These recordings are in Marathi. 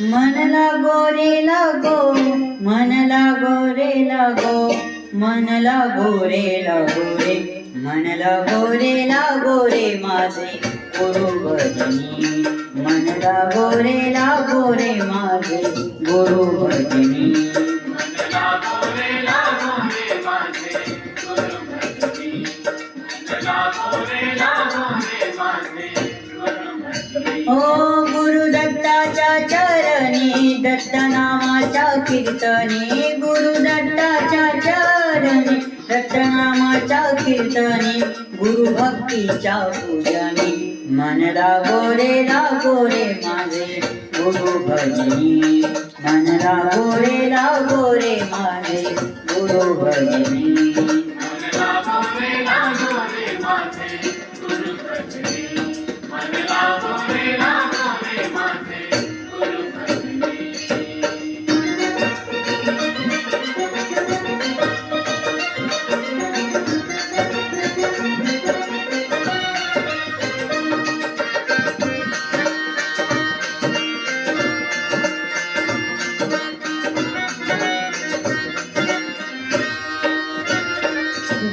मन लागो रे लागो मन लागो रे लागो मन लागो रे लागो रे मन लागो रे लागो रे माझे गुरु भजनी मन लागो रे लागो रे माझे गुरु भजनी ओ कीर्तनी गुरु दत्ताच्या चरणी दत्त नामाच्या कीर्तनी गुरु भक्तीच्या पूजने. मन लागो रे रे माझे गुरु भजनी. मन लागो रे माझे गुरु भजनी.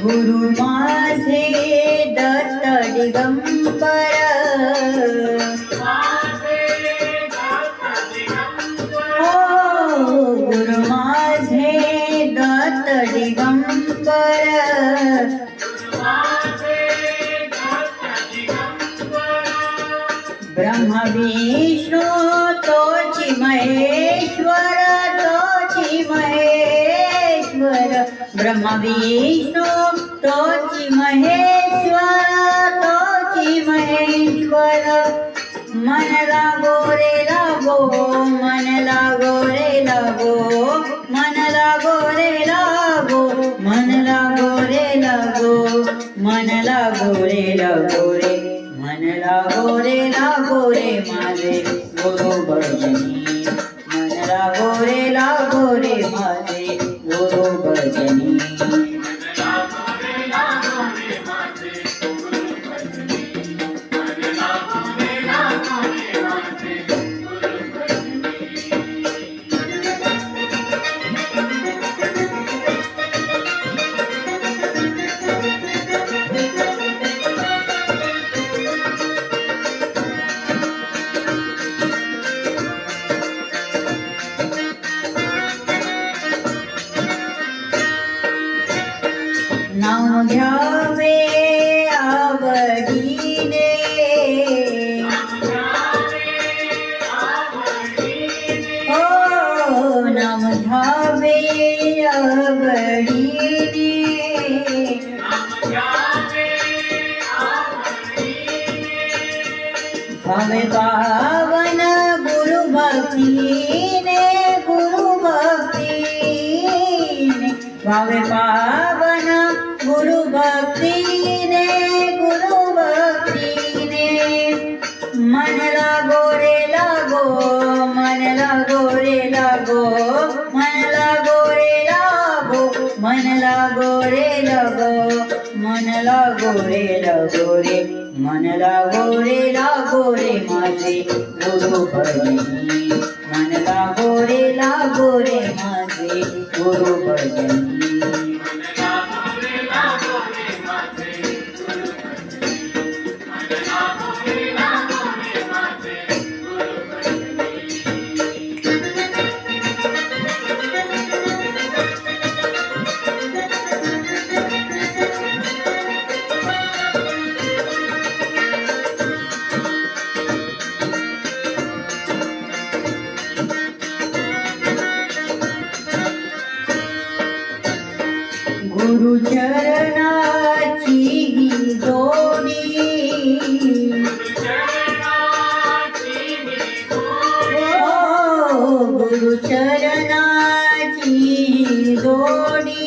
गुरु माझे दत्त दिगंबर. हो गुरु माझे दत्त दिगंबर. ब्रह्म विष्णू तोची महेश्वर. ब्रह्म विष्णू तोची महेश्वर तोची महेश्वर। मन लागो रे लागो मन लागो रे लागो मन लागो रे लागो मन लागो रे लागो मन लागो रे लागो रे मन लागो रे लागो रे माझे गुरु भावे पावन गुरु भक्तीने गुरु भक्तीने भावे पावन गुरु भक्तीने गुरु भक्तीने मन लागो रे लागो मन लागो रे लागो मन लागो रे लागो मन लागो रे लागो मन लागो रे लागो रे मनला गोरे रे लागो माझे गुरु भजनी मनला गोरे रे लागो माझे गुरु भजनी गुरु चरणाची ही जोडी. ओ गुरु चरणाची जोडी.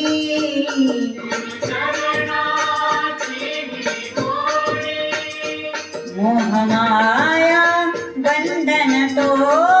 मोहमाया बंधन तो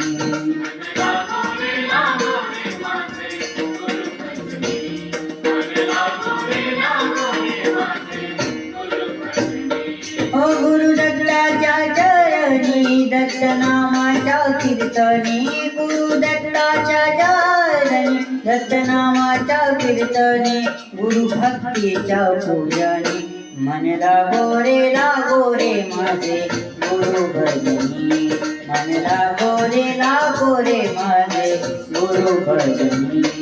नामाच्या कीर्तने गुरु दत्ताच्या चरणी दत्त कीर्तने गुरु भक्तीच्या पूजने. मन लागोरे रे रे माझे गुरु भजनी. मन लागोरे रे रे माझे गुरु भजनी.